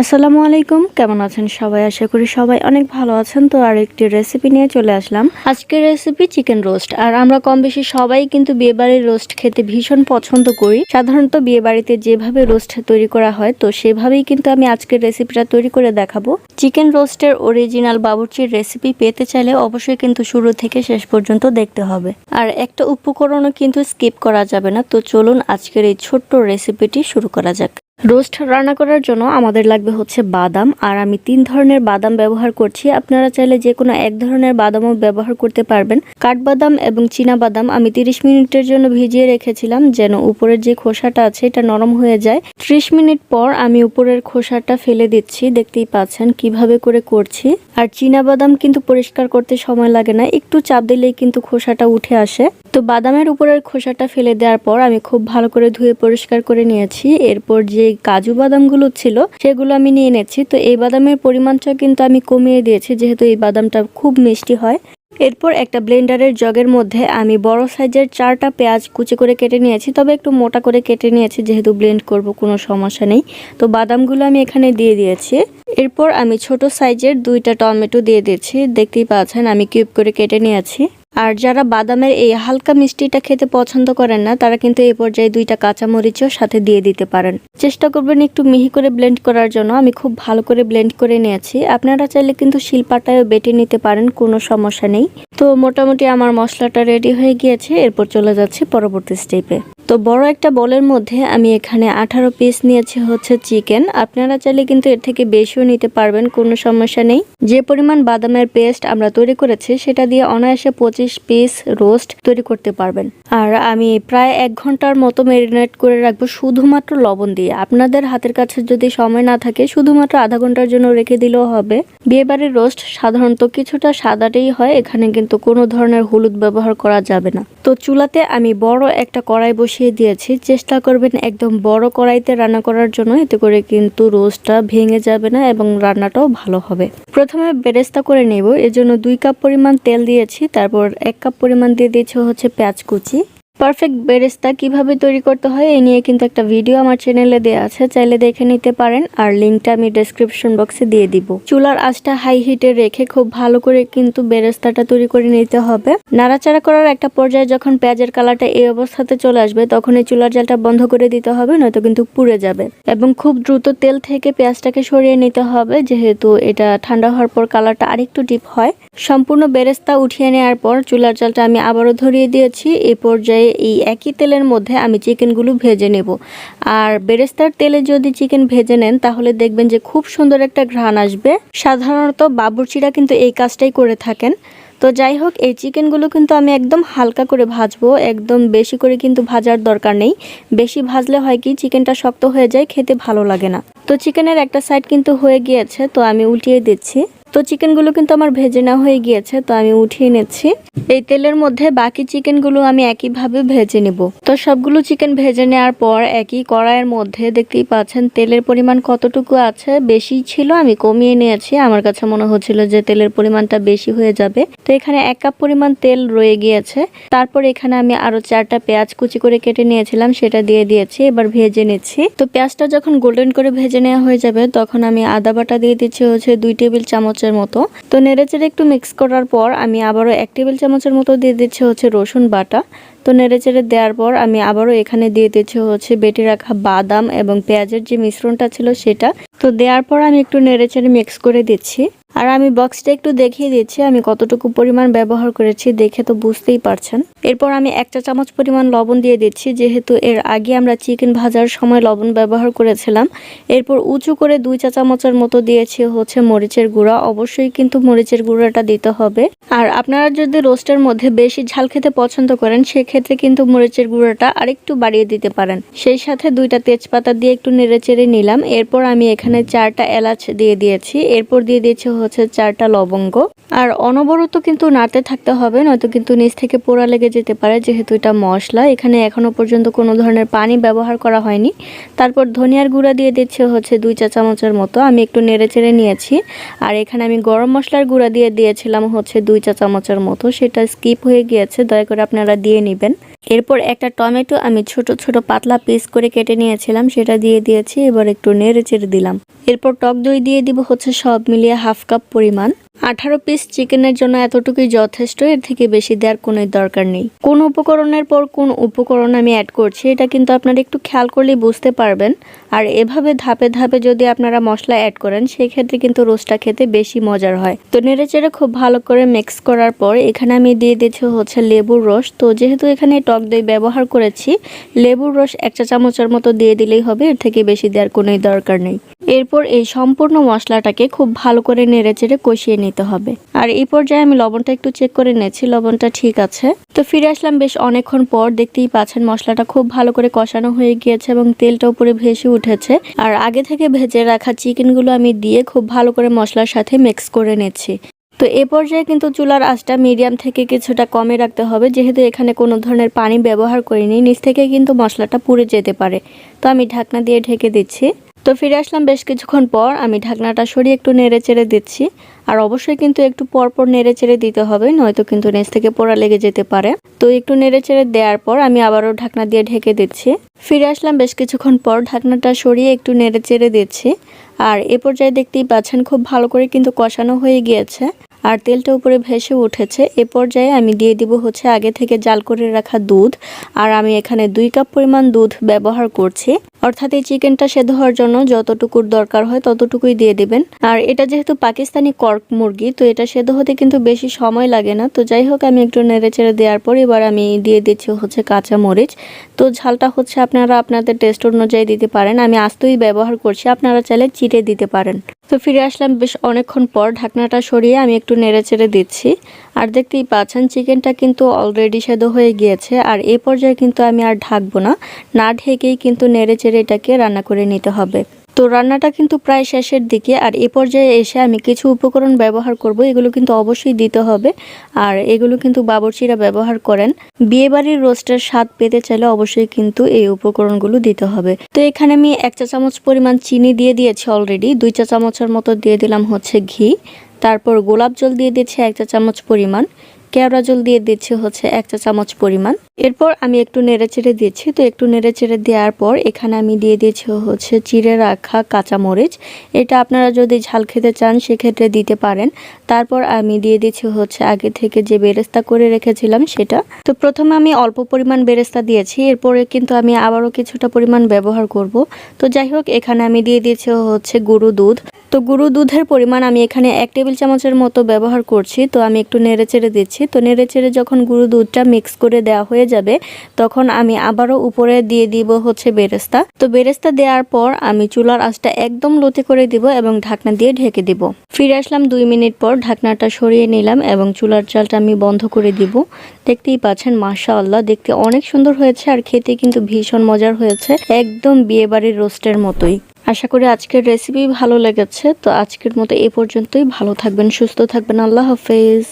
আসসালামু আলাইকুম। কেমন আছেন সবাই? আশা করি সবাই অনেক ভালো আছেন। তো আর একটি রেসিপি নিয়ে চলে আসলাম। আজকের রেসিপি চিকেন রোস্ট আর আমরা কম বেশি সবাই কিন্তু বিয়ে বাড়ির রোস্ট খেতে ভীষণ পছন্দ করি। সাধারণত বিয়ে বাড়িতে যেভাবে রোস্ট তৈরি করা হয়, তো সেভাবেই কিন্তু আমি আজকের রেসিপিটা তৈরি করে দেখাবো। চিকেন রোস্টের অরিজিনাল বাবুর্চির রেসিপি পেতে চাইলে অবশ্যই কিন্তু শুরু থেকে শেষ পর্যন্ত দেখতে হবে। আর একটা উপকরণও কিন্তু স্কিপ করা যাবে না। তো চলুন আজকের এই ছোট্ট রেসিপিটি শুরু করা যাক। রোস্ট রান্না করার জন্য আমাদের লাগবে হচ্ছে বাদাম, আর আমি তিন ধরনের বাদাম ব্যবহার করছি। আপনারা চাইলে যে কোনো এক ধরনের বাদামও ব্যবহার করতে পারবেন। কাঠবাদাম এবং চীনা বাদাম আমি 30 মিনিটের জন্য ভিজিয়ে রেখেছিলাম যেন উপরের যে খোসাটা আছে এটা নরম হয়ে যায়। 30 মিনিট পর আমি উপরের খোসাটা ফেলে দিচ্ছি। দেখতেই পাচ্ছেন কীভাবে করে করছি। আর চীনা বাদাম কিন্তু পরিষ্কার করতে সময় লাগে না, একটু চাপ দিলেই কিন্তু খোসাটা উঠে আসে। তো বাদামের উপরের খোসাটা ফেলে দেওয়ার পর আমি খুব ভালো করে ধুয়ে পরিষ্কার করে নিয়েছি। এরপর যে কাজু বাদামগুলো ছিল, সেগুলো আমি নিয়ে নিচ্ছি তো এই বাদামের পরিমাণটা কিন্তু আমি কমিয়ে দিয়েছি, যেহেতু এই বাদামটা খুব মিষ্টি হয়। এরপর একটা ব্লেন্ডারের জগের মধ্যে আমি বড় সাইজের চারটা পেঁয়াজ কুচি করে কেটে নিয়েছি। তবে একটু মোটা করে কেটে নিয়েছি, যেহেতু ব্লেন্ড করব, কোনো সমস্যা নেই। তো বাদামগুলো আমি এখানে দিয়ে দিয়েছি। এরপর আমি ছোট সাইজের দুইটা টমেটো দিয়ে দিয়েছি। দেখতেই পাচ্ছেন, আমি কিউব করে কেটে নিয়েছি। আর যারা বাদামের এই হালকা মিষ্টিটা খেতে পছন্দ করেন না, তারা কিন্তু এই পর্যায়ে দুইটা কাঁচামরিচও সাথে দিয়ে দিতে পারেন। চেষ্টা করবেন একটু মিহি করে ব্লেন্ড করার জন্য। আমি খুব ভালো করে ব্লেন্ড করে নিয়েছি। আপনারা চাইলে কিন্তু শিলপাটায়ও বেটে নিতে পারেন, কোনো সমস্যা নেই। তো মোটামুটি আমার মশলাটা রেডি হয়ে গিয়েছে। এরপর চলে যাচ্ছি পরবর্তী স্টেপে তো বড় একটা বলের মধ্যে আমি এখানে আঠারো পিস নিয়েছি হচ্ছে চিকেন আপনারা চাইলে কিন্তু এর থেকে বেশিও নিতে পারবেন, কোনো সমস্যা নেই। যে পরিমাণ বাদামের পেস্ট আমরা তৈরি করেছি, সেটা দিয়ে অনায়াসে পঁচিশ পিস রোস্ট তৈরি করতে পারবেন। আর আমি প্রায় এক ঘণ্টার মতো ম্যারিনেট করে রাখব শুধুমাত্র লবণ দিয়ে। আপনাদের হাতের কাছে যদি সময় না থাকে, শুধুমাত্র আধা ঘণ্টার জন্য রেখে দিলেও হবে। বিয়েবাড়ির রোস্ট সাধারণত কিছুটা সাদাটেই হয়, এখানে কিন্তু কোনো ধরনের হলুদ ব্যবহার করা যাবে না। তো চুলাতে আমি বড় একটা কড়াই বসিয়ে দিয়েছি। চেষ্টা করবেন একদম বড় কড়াইতে রান্না করার জন্য, এতে করে কিন্তু রোস্টটা ভেঙে যাবে না এবং রান্নাটাও ভালো হবে। প্রথমে বেরেস্তা করে নেব। এজন্য দুই কাপ পরিমাণ তেল দিয়েছি। তারপর এক কাপ পরিমাণ দিয়ে দিয়েছি হচ্ছে পেঁয়াজ কুচি। পারফেক্ট বেরেস্তা কীভাবে তৈরি করতে হয়, এ নিয়ে কিন্তু একটা ভিডিও আমার চ্যানেলে দেওয়া আছে, চাইলে দেখে নিতে পারেন, আর লিঙ্কটা আমি ডেসক্রিপশন বক্সে দিয়ে দিব। চুলার আঁচটা হাই হিটে রেখে খুব ভালো করে কিন্তু বেরেস্তাটা তৈরি করে নিতে হবে। নাড়াচাড়া করার একটা পর্যায়ে যখন পেঁয়াজের কালারটা এই অবস্থাতে চলে আসবে, তখন এই চুলার জালটা বন্ধ করে দিতে হবে, নয়তো কিন্তু পুড়ে যাবে। এবং খুব দ্রুত তেল থেকে পেঁয়াজটাকে সরিয়ে নিতে হবে, যেহেতু এটা ঠান্ডা হওয়ার পর কালারটা আরেকটু ডিপ হয়। সম্পূর্ণ বেরেস্তা উঠিয়ে নেওয়ার পর চুলার জালটা আমি আবারও ধরিয়ে দিয়েছি এই পর্যায়ে এই একই তেলের মধ্যে আমি চিকেনগুলো ভেজে নেব। আর বেরেস্তার তেলে যদি চিকেন ভেজে নেন, তাহলে দেখবেন যে খুব সুন্দর একটা ঘ্রাণ আসবে। সাধারণত বাবুর্চিরা কিন্তু এই কাজটাই করে থাকেন। তো যাই হোক, এই চিকেনগুলো কিন্তু আমি একদম হালকা করে ভাজবো। একদম বেশি করে কিন্তু ভাজার দরকার নেই। বেশি ভাজলে হয় কি, চিকেনটা শক্ত হয়ে যায়, খেতে ভালো লাগে না। তো চিকেনের একটা সাইড কিন্তু হয়ে গিয়েছে, তো আমি উল্টিয়ে দিচ্ছি। তো চিকেনগুলো কিন্তু আমার ভেজে নেওয়া হয়ে গিয়েছে, তো আমি উঠিয়ে নিচ্ছি। এই তেলের মধ্যে বাকি চিকেনগুলো আমি একইভাবে ভেজে নেব। তো সবগুলো চিকেন ভেজে নেওয়ার পর একই কড়াইয়ের মধ্যে দেখতেই পাচ্ছেন তেলের পরিমাণ কতটুকু আছে, বেশি ছিল, আমি কমিয়ে নিয়েছি। আমার কাছে মনে হচ্ছিল যে তেলের পরিমাণটা বেশি হয়ে যাবে। তো এখানে এক কাপ পরিমাণ তেল রয়ে গিয়েছে। তারপর এখানে আমি আরও চারটা পেঁয়াজ কুচি করে কেটে নিয়েছিলাম, সেটা দিয়ে দিয়েছি, এবার ভেজে নিচ্ছি। তো পেঁয়াজটা যখন গোল্ডেন করে ভেজে নেওয়া হয়ে যাবে, তখন আমি আদা বাটা দিয়ে দিচ্ছি হচ্ছে দুই টেবিল চামচ চামচের মতো। তো নেড়েচেড়ে একটু মিক্স করার পর আমি আবারও এক টেবিল চামচের মতো দিয়ে দিচ্ছি হচ্ছে রসুন বাটা। তো নেড়েচেড়ে দেওয়ার পর আমি আবারও এখানে দিয়ে দিচ্ছি হচ্ছে বেটে রাখা বাদাম এবং পেঁয়াজের যে মিশ্রণটা ছিল সেটা। তো দেওয়ার পর আমি একটু নেড়েচেড়ে মিক্স করে দিচ্ছি। আর আমি বক্সটা একটু দেখিয়ে দিচ্ছি, আমি কতটুকু পরিমাণ ব্যবহার করেছি দেখে তো বুঝতেই পারছেন। এরপর আমি এক চা চামচ পরিমাণ লবণ দিয়ে দিচ্ছি, যেহেতু এর আগে আমরা চিকেন ভাজার সময় লবণ ব্যবহার করেছিলাম। এরপর উঁচু করে দুই চা চামচের মতো দিয়েছি হচ্ছে মরিচের গুঁড়া। অবশ্যই কিন্তু মরিচের গুঁড়াটা দিতে হবে। আর আপনারা যদি রোস্টের মধ্যে বেশি ঝাল খেতে পছন্দ করেন, সেক্ষেত্রে কিন্তু মরিচের গুঁড়োটা আরেকটু বাড়িয়ে দিতে পারেন। সেই সাথে দুইটা তেজপাতা দিয়ে একটু নেড়েচেড়ে নিলাম। এরপর আমি এখানে চারটা এলাচ দিয়ে দিয়েছি। এরপর দিয়ে দিয়েছি হচ্ছে চারটা লবঙ্গ। আর অনবরত কিন্তু নাড়তে থাকতে হবে, নয়তো কিন্তু নিচ থেকে পোড়া লেগে যেতে পারে, যেহেতু এটা মশলা। এখানে এখনও পর্যন্ত কোনো ধরনের পানি ব্যবহার করা হয়নি। তারপর ধনিয়ার গুঁড়া দিয়ে দিচ্ছে হচ্ছে দুই চা চামচের মতো। আমি একটু নেড়ে চেড়ে নিয়েছি। আর এখানে আমি গরম মশলার গুঁড়া দিয়ে দিয়েছিলাম হচ্ছে দুই চা চামচের মতো। সেটা স্কিপ হয়ে গিয়েছে, দয়া করে আপনারা দিয়ে নেবেন। নেবেন এরপর একটা টমেটো আমি ছোট ছোট পাতলা পিস করে কেটে নিয়েছিলাম, সেটা দিয়ে দিয়েছি, এবার একটু নেড়ে চেড়ে দিলাম। এরপর টক দই দিয়ে দিব হচ্ছে সব মিলিয়ে হাফ কাপ পরিমাণ। আঠারো পিস চিকেনের জন্য এতটুকুই যথেষ্ট, এর থেকে বেশি দেওয়ার কোনো দরকার নেই। কোন উপকরণের পর কোন উপকরণ আমি অ্যাড করছি, এটা কিন্তু আপনারা একটু খেয়াল করলেই বুঝতে পারবেন। আর এভাবে ধাপে ধাপে যদি আপনারা মশলা অ্যাড করেন সেই ক্ষেত্রে কিন্তু রোস্টটা খেতে বেশি মজার হয়। তো নেড়ে চেড়ে খুব ভালো করে মিক্স করার পর, এখানে আমি দিয়ে দিচ্ছি হচ্ছে লেবুর রস। তো যেহেতু এখানে টক দই ব্যবহার করেছি, লেবুর রস এক চা চামচের মতো দিয়ে দিলেই হবে, এর থেকে বেশি দেওয়ার কোনোই দরকার নেই। এরপর এই সম্পূর্ণ মশলাটাকে খুব ভালো করে নেড়ে চেড়ে কষিয়ে নিতে হবে। আর এই পর্যায়ে আমি লবণটা একটু চেক করে নিয়েছি, লবণটা ঠিক আছে। তো ফিরে আসলাম বেশ অনেকক্ষণ পর, দেখতেই পাচ্ছেন মশলাটা খুব ভালো করে কষানো হয়ে গিয়েছে এবং তেলটা উপরে ভেসে উঠেছে। আর আগে থেকে ভেজে রাখা চিকেনগুলো আমি দিয়ে খুব ভালো করে মশলার সাথে মিক্স করে নেছি তো এ পর্যায়ে কিন্তু চুলার আঁচটা মিডিয়াম থেকে কিছুটা কমে রাখতে হবে, যেহেতু এখানে কোনো ধরনের পানি ব্যবহার করিনি, নিচ থেকে কিন্তু মশলাটা পুড়ে যেতে পারে। তো আমি ঢাকনা দিয়ে ঢেকে দিচ্ছি। তো ফিরে আসলাম বেশ কিছুক্ষণ পর। আমি ঢাকনাটা সরিয়ে একটু নেড়ে চেড়ে দিচ্ছি। আর অবশ্যই কিন্তু একটু পরপর নেড়ে চেড়ে দিতে হবে, নয়তো কিন্তু নেচ থেকে পোড়া লেগে যেতে পারে। তো একটু নেড়ে চেড়ে দেওয়ার পর আমি আবারও ঢাকনা দিয়ে ঢেকে দিচ্ছি। ফিরে আসলাম বেশ কিছুক্ষণ পর, ঢাকনাটা সরিয়ে একটু নেড়ে চেড়ে দিচ্ছি। আর এ পর্যায়ে দেখতেই পাচ্ছেন খুব ভালো করে কিন্তু কষানো হয়ে গিয়েছে। আর তেলটা উপরে ভেসে উঠেছে। এ পর্যায়ে আমি দিয়ে দিব হচ্ছে আগে থেকে জাল করে রাখা দুধ। আর আমি এখানে দুই কাপ পরিমাণ দুধ ব্যবহার করছি। অর্থাৎ এই চিকেনটা সেদ্ধ হওয়ার জন্য যতটুকুর দরকার হয় ততটুকুই দিয়ে দিবেন। আর এটা যেহেতু পাকিস্তানি কর্ক মুরগি, তো এটা সেদ্ধ হতে কিন্তু বেশি সময় লাগে না। তো যাই হোক, আমি একটু নেড়ে চেড়ে দেওয়ার পর এবার আমি দিয়ে দিচ্ছি হচ্ছে কাঁচা মরিচ। তো ঝালটা হচ্ছে আপনারা আপনাদের টেস্ট অনুযায়ী দিতে পারেন। আমি আস্তই ব্যবহার করছি, আপনারা চাইলে চিটে দিতে পারেন। তো ফিরে আসলাম বেশ অনেকক্ষণ পর, ঢাকনাটা সরিয়ে আমি একটু নেড়ে চেড়ে দিচ্ছি। আর দেখতেই পাচ্ছেন, চিকেনটা কিন্তু অলরেডি সেদ্ধ হয়ে গিয়েছে। আর এ পর্যায়ে কিন্তু আমি আর ঢাকবো না। না ঢেকেই কিন্তু নেড়ে চেড়ে এটাকে রান্না করে নিতে হবে। তো রান্নাটা কিন্তু প্রায় শেষের দিকে, আর এ পর্যায়ে এসে আমি কিছু উপকরণ ব্যবহার করব, এগুলো কিন্তু অবশ্যই দিতে হবে। আর এগুলো কিন্তু বাবরচিরা ব্যবহার করেন। বিয়েবাড়ির রোস্টের স্বাদ পেতে চাইলে অবশ্যই কিন্তু এই উপকরণগুলো দিতে হবে। তো এখানে আমি এক চা চামচ পরিমাণ চিনি দিয়ে দিয়েছি অলরেডি দুই চা চামচের মতো দিয়ে দিলাম হচ্ছে ঘি। তারপর গোলাপ জল দিয়ে দিচ্ছি এক চা চামচ পরিমাণ। কেওড়া জল দিয়ে দিচ্ছি হচ্ছে এক চা চামচ পরিমাণ। এরপর আমি একটু নেড়ে চেড়ে দিচ্ছি। তো একটু নেড়ে চেড়ে দেওয়ার পর এখানে আমি দিয়ে দিচ্ছি হচ্ছে চিড়ে রাখা কাঁচামরিচ এটা আপনারা যদি ঝাল খেতে চান সেক্ষেত্রে দিতে পারেন। তারপর আমি দিয়ে দিচ্ছি হচ্ছে আগে থেকে যে বেরেস্তা করে রেখেছিলাম সেটা। তো প্রথমে আমি অল্প পরিমাণ বেরেস্তা দিয়েছি। এরপরে কিন্তু আমি আবারও কিছুটা পরিমাণ ব্যবহার করব। তো যাই হোক, এখানে আমি দিয়ে দিয়েছি হচ্ছে গরু দুধ। তো গরু দুধের পরিমাণ আমি এখানে এক টেবিল চামচের মতো ব্যবহার করছি। তো আমি একটু নেড়ে চেড়ে দিচ্ছি তো নেড়ে চেড়ে যখন গুঁড়ো দুধটা মিক্স করে দেওয়া হয়ে যাবে, তখন আমি আবারও উপরে দিয়ে দিব হচ্ছে বেরেস্তা। তো বেরেস্তা দেওয়ার পর আমি চুলার আঁচটা একদম লতি করে দিব এবং ঢাকনা দিয়ে ঢেকে দিব। ফিরে আসলাম দুই মিনিট পর ঢাকনাটা সরিয়ে নিলাম এবং চুলার চালটা আমি বন্ধ করে দিব। দেখতেই পাচ্ছেন মাশা আল্লাহ দেখতে অনেক সুন্দর হয়েছে আর খেতে কিন্তু ভীষণ মজার হয়েছে। একদম বিয়েবাড়ির রোস্টের মতোই। আশা করি আজকের রেসিপি ভালো লেগেছে। তো আজকের মতো এ পর্যন্তই। ভালো থাকবেন, সুস্থ থাকবেন। আল্লাহ হাফেজ।